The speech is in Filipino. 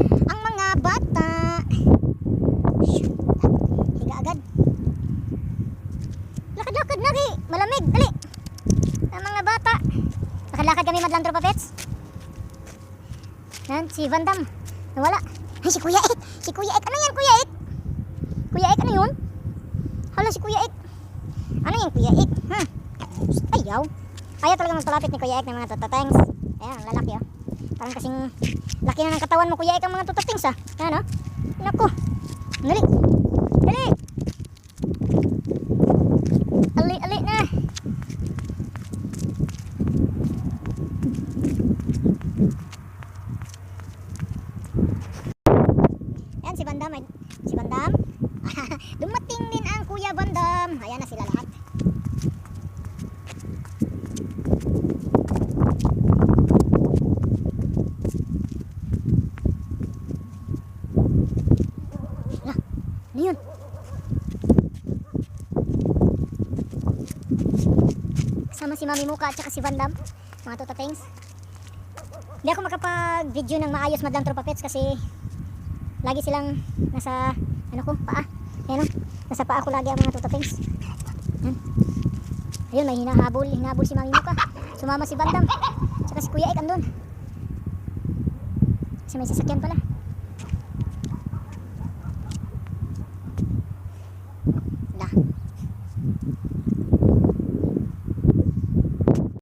ang mga bata. Higa agad. Lakad-lakad na gi. Malamig. Dali. Ang mga bata. Lakad-lakad kami madlang tropa pets. Yan, si Van Dam. Nawala. Ay, si Kuya Ek. Si Kuya Ek. Ano yan, Kuya Ek? Kuya Ek, ano yun? Hala, si Kuya Ek. Ano yan, Kuya Ek? Hmm. Ayaw. Ayaw talaga magpalapit ni Kuya Ek ng mga tatatangs. Ayan, ang lalaki oh. Parang kasing laki na ng katawan mo Kuya Ek ang mga tatatangs ah. Ayan oh. Naku. Dali. Dali. Ali, ali na. Ayan si Bandam. Si Bandam. Dumating din ang Kuya Bandam. Ayan na sila lahat. Ala, ano yun? Kasama si Mami Muka at saka si Van Dam, mga tutatings. Hindi ako makapag-video ng maayos madlang tropa pets kasi lagi silang nasa, ano ko, paa. Ayan o, nasa paa ko lagi ang mga tutatings. Yan. Ayun, may hinahabol, hinahabol si Mami Muka. Sumama si Van Dam, at saka si Kuya Ek andun. Kasi may sasakyan pala.